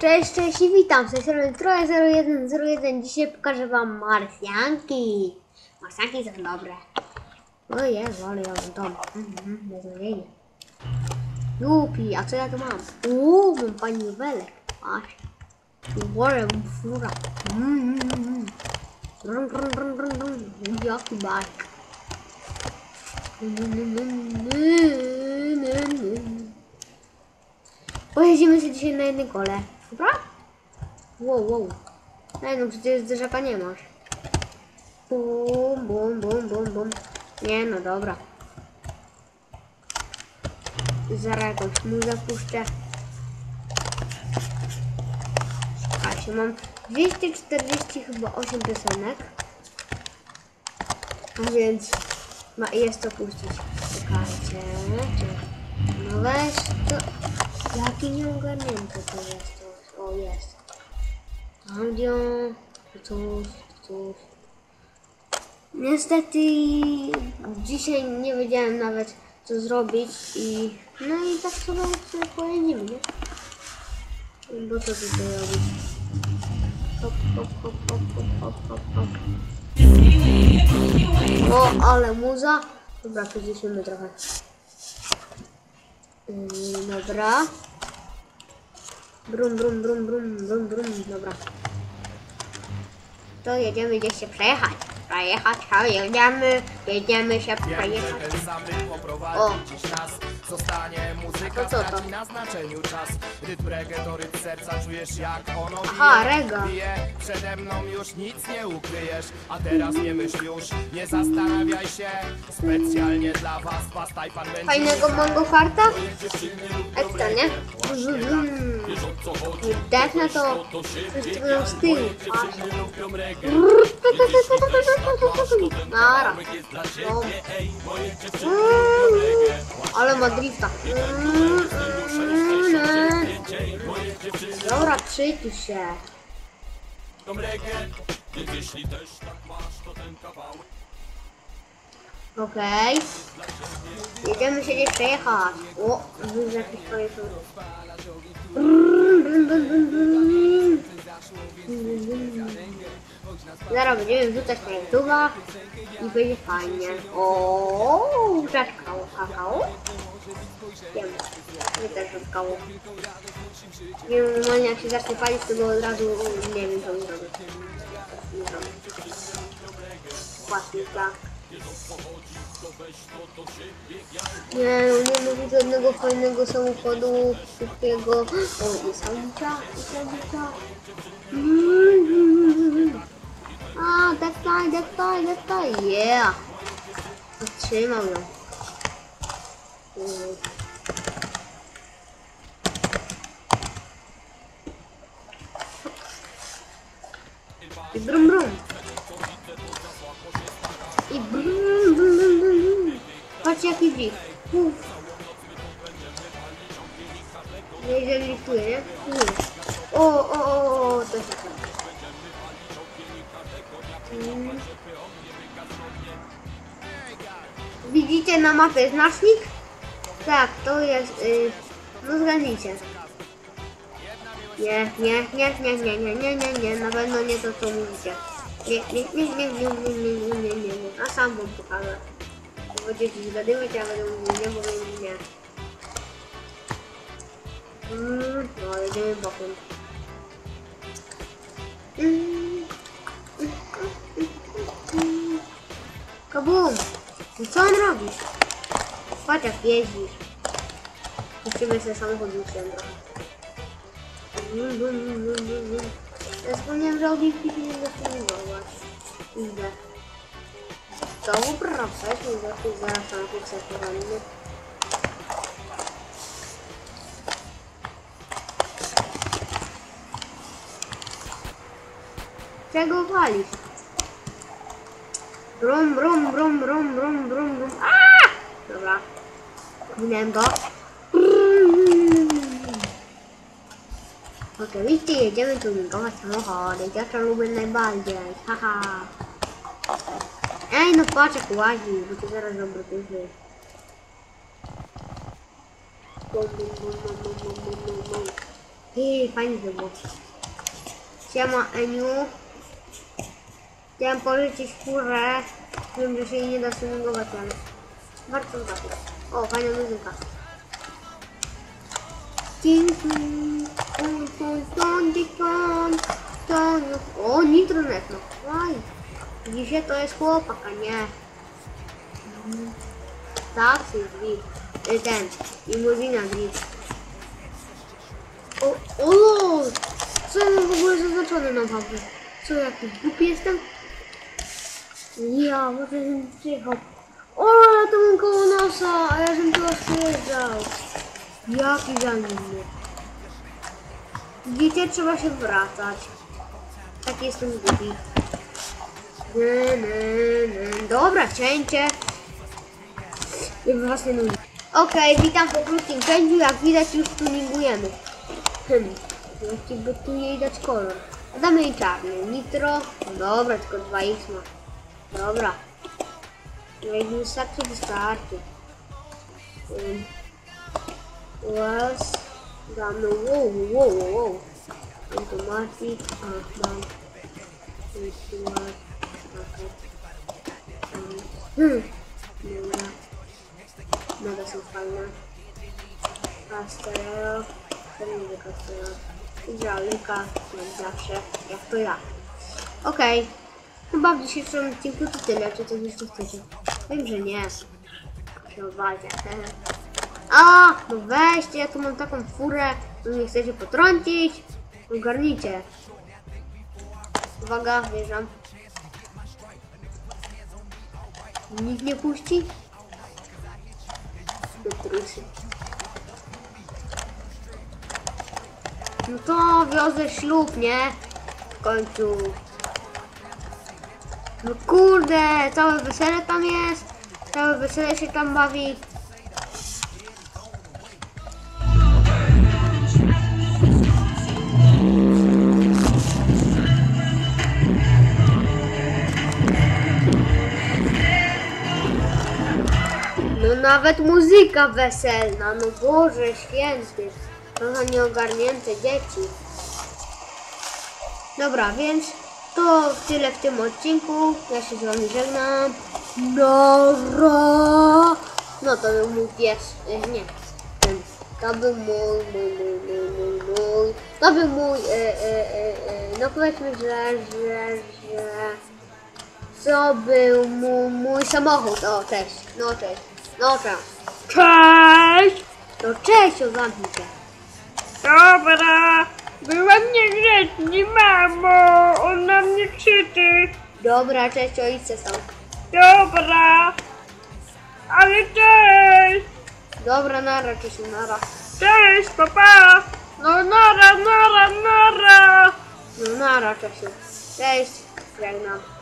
Cześć, cześć i witam, z tej strony Troje0101. Dzisiaj pokażę wam marsjanki. Marsjanki są dobre. O Jezu, ale ja mam dom. Mhm, beznadziejnie. Jupi, a co ja tu mam? Uuu, mam paniówelek. Aż. Worę, fura. Mm, mm, mm. Brum, brum, brum, brum, brum. Jaki bajk. Pojedziemy sobie dzisiaj na jednym kole. Dobra? Wow, wow. Ej, no przecież zderzaka nie masz. Bum, bum, bum, bum, bum. Nie, no dobra. Zaraz jakąś muzę puszczę. Słuchajcie, mam 240 chyba 8 piosenek. A więc ma, jest to puścić. Czekajcie. No weź to. Jaki nieogarnięty to jest. O, jest. Audio. Cóż, cóż. Niestety dzisiaj nie wiedziałem nawet co zrobić i no i tak sobie, pojedziemy, nie? Bo co tutaj robić? Hop, hop, hop, hop, hop, hop, hop. O, ale muza. Dobra, przyciszymy trochę. Yy, dobra. Brum, brum, brum, brum, brum, brum, dobra. To jedziemy gdzieś się przejechać. Przejechać, a jedziemy, jedziemy się przejechać. O. Zostanie muzyka, To co to? straci na znaczeniu czas. Rytm reggae to rytm serca, czujesz jak ono bije. Aha. Bije, przede mną już nic nie ukryjesz. A teraz nie myśl już, nie zastanawiaj się. Specjalnie dla was, pastaj pan będzie Fajnego mango farta? Ekstra, nie? Defne to. wszyscy będą z tyłu. Nara. No. Ale ma drifta. Dobra, przytuj się. Okej. Jedziemy się gdzieś przejechać. O, widzę jakieś twoje. Zaraz będziemy wrzucać na YouTube'a i będzie fajnie. O, kakao, kakao. Wiem, my też kakao. Nie wiem, normalnie jak się zacznie palić, to od razu nie wiem co mi zrobić. Nie zrobię. Płatnika. Nie, no nie lubię żadnego fajnego samochodu, szybkiego. O, niesamowita, niesamowita. Mm. A, that's fine, that's fine, that's fine, yeah. Zatrzymał ją. Mm. I brum brum. I brum brum brum brum. Patrz jaki drift. Uf. Nieźle driftuje, nie? O, o, o, o, to się tak. Mm. Widzicie na mapie znacznik? Tak, to jest... Y, no zgadnijcie. Nie, nie, nie, nie, nie, nie, nie, nie, nie, na pewno nie to co mówicie. Nie, nie, nie, nie, nie, nie, nie, nie, nie, nie, nie, a sam wam pokażę. Bo będziecie zgadywać, a będę mówił nie, bo mówię nie. Mm, no, jedziemy bokiem. Mm. Tá Acabou. Funciona, Drogo? Pode agir. Deixa eu ver se é só um rodinho hum, hum, hum, que andou. Essa mulher já ouvi que ele ainda tem igual, eu acho. Ainda. Só vou pra rapaz, mas já fiz a ação que você tá ainda. Pega o. Brum brum brum brum brum brum brum. Ah! Dobra. Minęło. Oczywiście jedziemy tuningować samochody. Ja to lubię najbardziej. Haha. Eh, Ej, no patrz jak łazi, bo cię zaraz obrotyzy. Ej, fajnie to było. Siema, Eniu. Chciałem pożyczyć furę. Wiem, że się jej nie da tuningować, ale warto zobaczyć. O, fajna muzyka. O, nitronet, no. Aj. Dzisiaj to jest chłopak, a nie. Taksy, drzwi. Y, Ten, limuzina, drzwi. O, o! Co mam w ogóle zaznaczone na mapie? Co, jakiś głupi jestem? Ja, może bym przyjechał. O, ja to mam koło nosa, a ja żebym tu przyjeżdżał. Jaki za mnie. Widzicie, trzeba się wracać. Tak jestem głupi. Dobra, cięcie. Żeby was nie nudzi. Okej, witam po krótkim pędziu. Jak widać już tuningujemy. Hmm. Jaki by tu jej dać kolor? A Damy jej czarny. Nitro. Dobra, tylko 2x ma. Dobra. Wystarczy, wystarczy. Um. Was. Damy. Wow, wow, wow. Automatic. Hmm. Dobra. Mega są. Castello. Będzie Castello. Hydraulika. Jak zawsze. Jak. Chyba w dzisiejszym odcinku to tyle. Czy coś jeszcze chcecie? Wiem, że nie. Walcie. A! No weźcie, ja tu mam taką furę. No nie chcecie potrącić? Ogarnijcie. Uwaga, wjeżdżam. Nikt nie puści? No to wiozę ślub, nie? W końcu. No kurde, całe wesele tam jest. Całe wesele się tam bawi. No nawet muzyka weselna, no Boże święty. To za nieogarnięte dzieci. Dobra, więc to tyle w tym odcinku. Ja się z wami żegnam. Nara! No to był mój pies. E, nie. To był mój, mój, mój, mój, mój, mój. To był mój, e, e, e, e, no powiedzmy, że, że, że... Co był mu, mój samochód? O, cześć. No, cześć. No, cześć. Cześć! No, cześć, ogarnij się. Dobra! Byłam niegrzeczny, mamo! On na mnie krzyczy! Dobra, cześć, ojcze są. Dobra! Ale cześć! Dobra, nara, cześć, nara. Cześć, papa! No nara, nara, nara! No, nara, cześć. Cześć, żegnam.